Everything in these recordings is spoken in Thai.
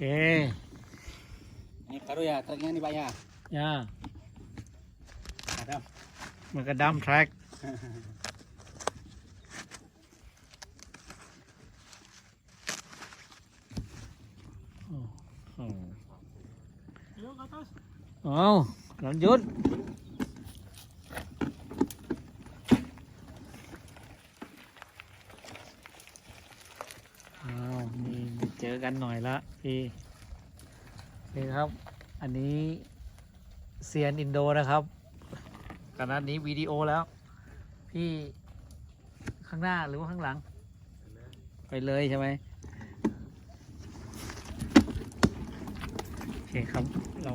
Ini baru ya, truknya nih Pak ya. ย่า Ada. มันก็ดัมแทร็กโอ้โหเอาหลังยุดอ้าวนี่มาเจอ กันหน่อยละพี่นี่ครับ อันนี้เซียนอินโดนะครับขณะนี้วิดีโอแล้ว พี่ข้างหน้าหรือว่าข้างหลัง ไปเลยใช่ไหมโอเคครับเรา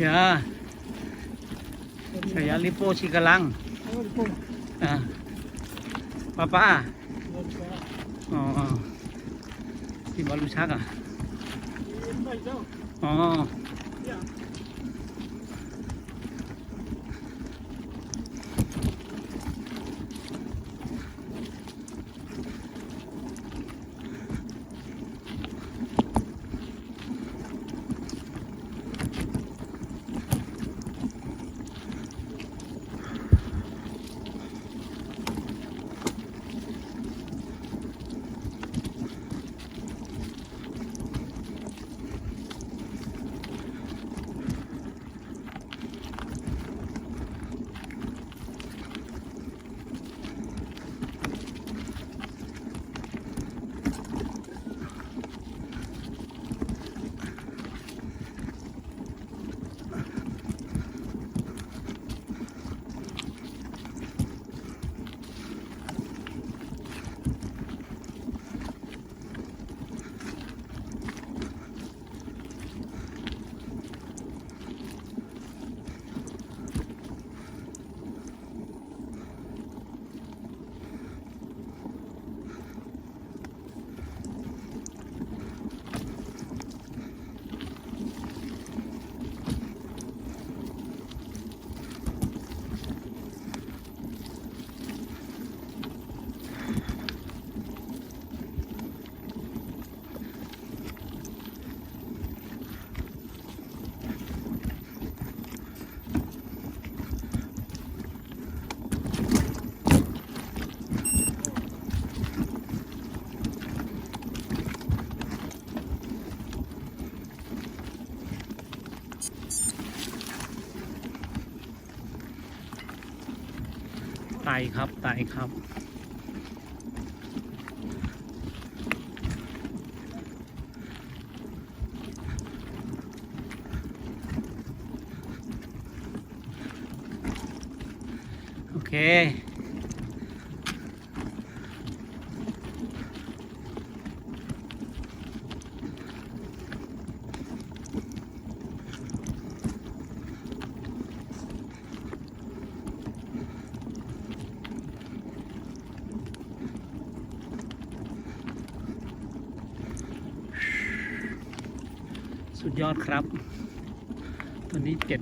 Ya. Saya lipo si Galang. Nah. Papa. Oh. Si Balusaka. Oh. ครับไตครับ โอเค 7%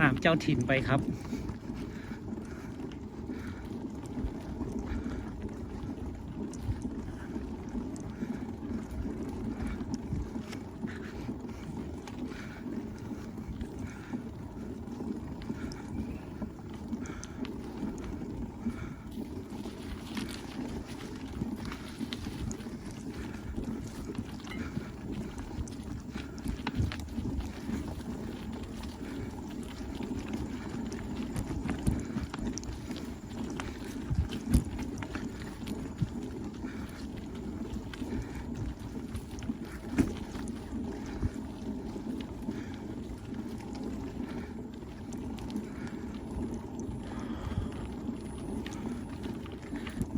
ตามเจ้าถิ่นไปครับ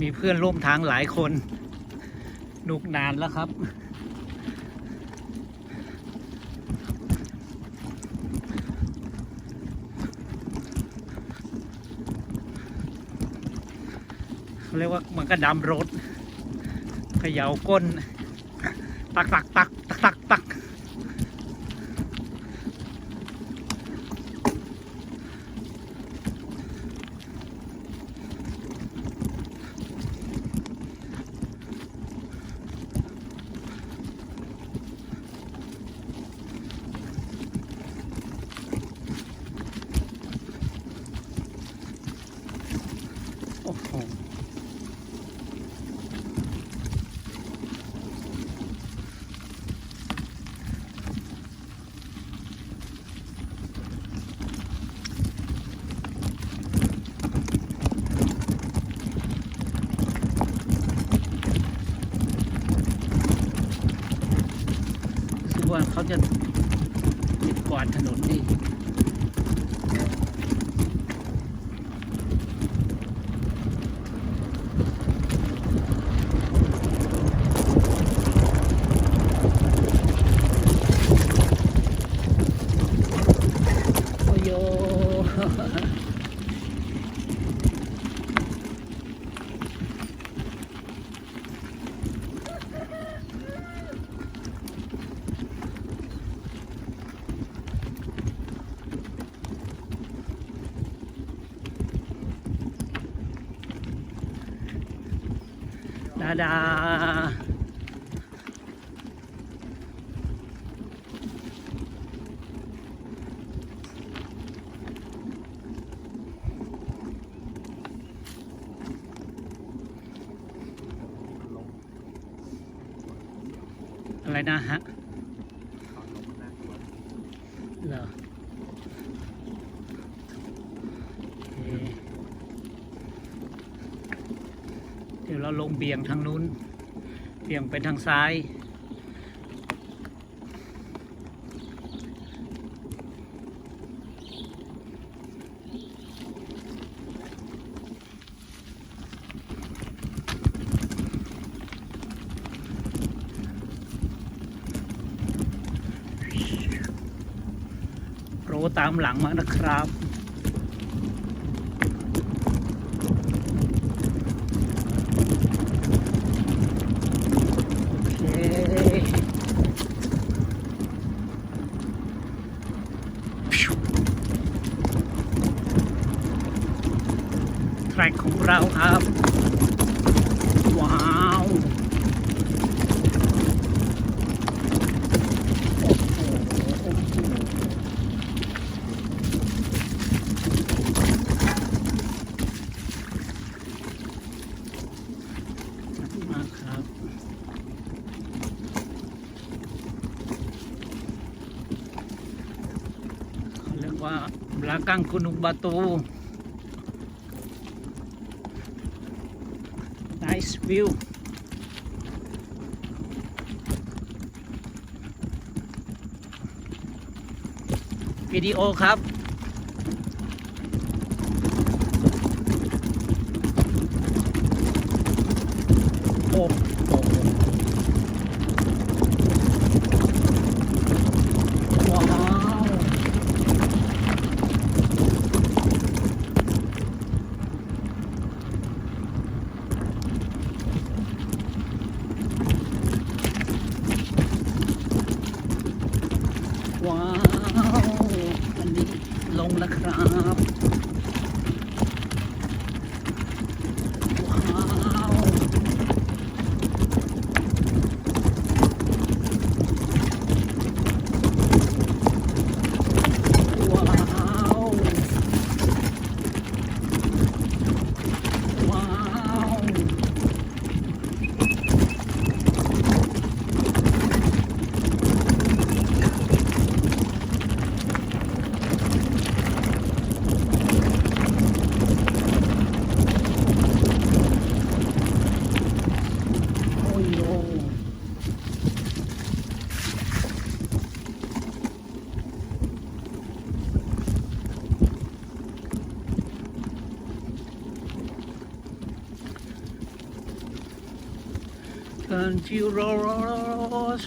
มีเพื่อนร่วมทางหลายคนหนุกนานแล้วครับเขาเรียกว่ามันก็ดำรถเขย่าก้น ตักตักตักตักตักตัก จะติดกวาดถนนดี ดา อะไรนะฮะ เหรอโอเค เราลงเบี่ยงทางนู้น เบี่ยงไปทางซ้าย โรตามหลังมานะครับ โอเคแทร็กของเราครับ ว้าวโอ้โหโอ้โห ขอบคุณมากครับ เขาเรียกว่า บลากังกุนุบาตู nice view วิดีโอครับ โอ้โหว้าว ว้าวอันนี้ลงแล้วครับ Won't you Lord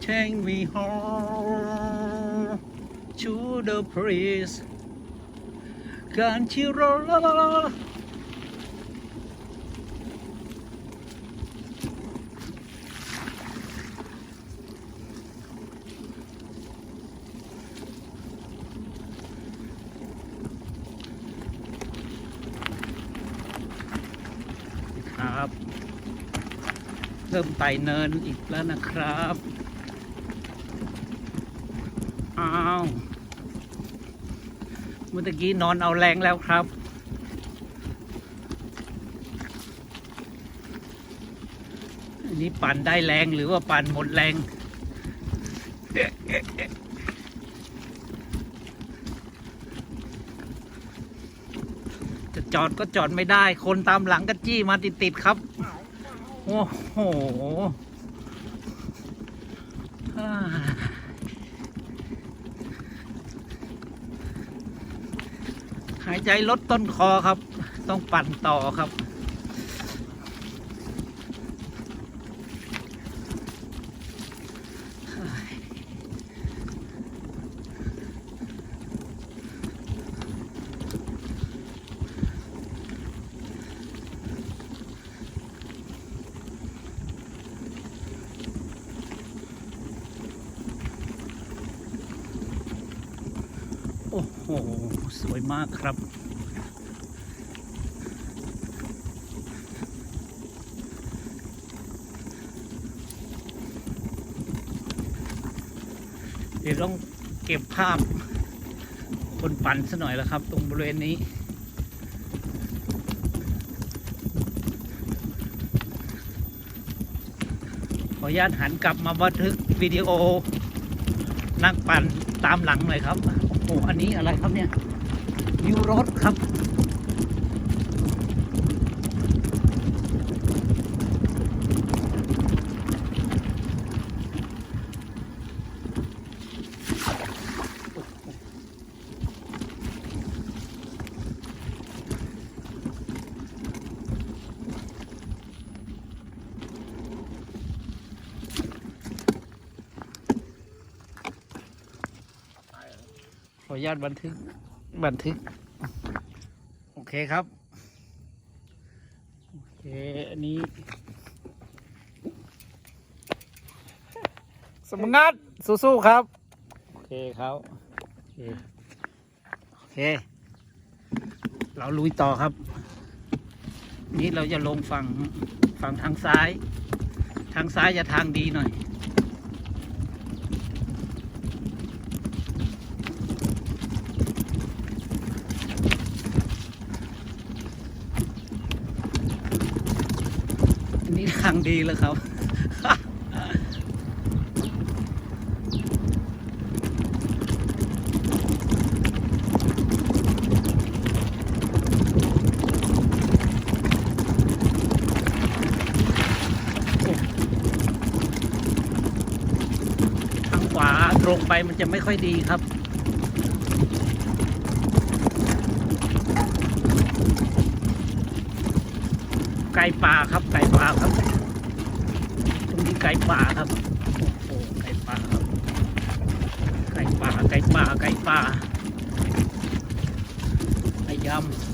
take me home to the priest. Can't you Lord เริ่มไต่เนินอีกแล้วนะครับ อ้าว เมื่อกี้นอนเอาแรงแล้วครับอันนี้ปั่นได้แรงหรือว่าปั่นหมดแรง จะจอดก็จอดไม่ได้ คนตามหลังก็จี้มาติดๆครับ โอ้โหหายใจลดต้นคอครับ ต้องปั่นต่อครับ โอ้โห สวยมากครับ เดี๋ยวต้องเก็บภาพคนปั่นซะหน่อยแล้วครับ ตรงบริเวณนี้ขออนุญาตหันกลับมาบันทึกวิดีโอ นักปั่นตามหลังเลยครับ อันนี้อะไรครับเนี่ยยูโรสครับ ออนุญาตบันทึกบันทึก โอเคครับ โอเคอันนี้สมงัดสู้ๆครับ โอเคครับโอเคโอเค เราลุยต่อครับ นี่เราจะลงฝั่งฝั่งทางซ้าย ทางซ้ายจะทางดีหน่อย อันนี้ทางดีแล้วครับ ทางขวาตรงไปมันจะไม่ค่อยดีครับไก่ป่าครับไก่ป่าครับ ไก่ป่าครับโอ้โหไก่ป่าครับไก่ป่าไก่ป่าไก่ป่าไอ้ยำ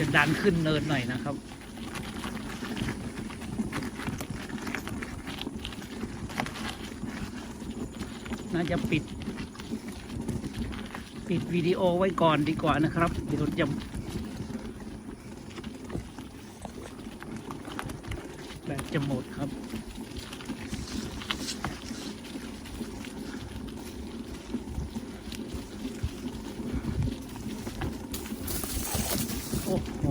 จะดันขึ้นเนินหน่อยนะครับ น่าจะปิด ปิดวิดีโอไว้ก่อนดีกว่านะครับ เดี๋ยวจะแบตจะหมดครับ โอ้โห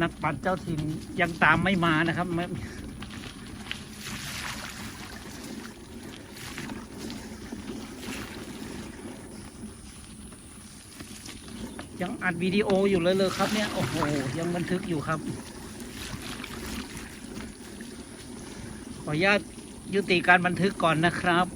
นักปั่นเจ้าถิ่นยังตามไม่มานะครับยังอัดวิดีโออยู่เลยเลยครับเนี่ย โอ้โห ยังบันทึกอยู่ครับ ขออนุญาตยุติการบันทึกก่อนนะครับ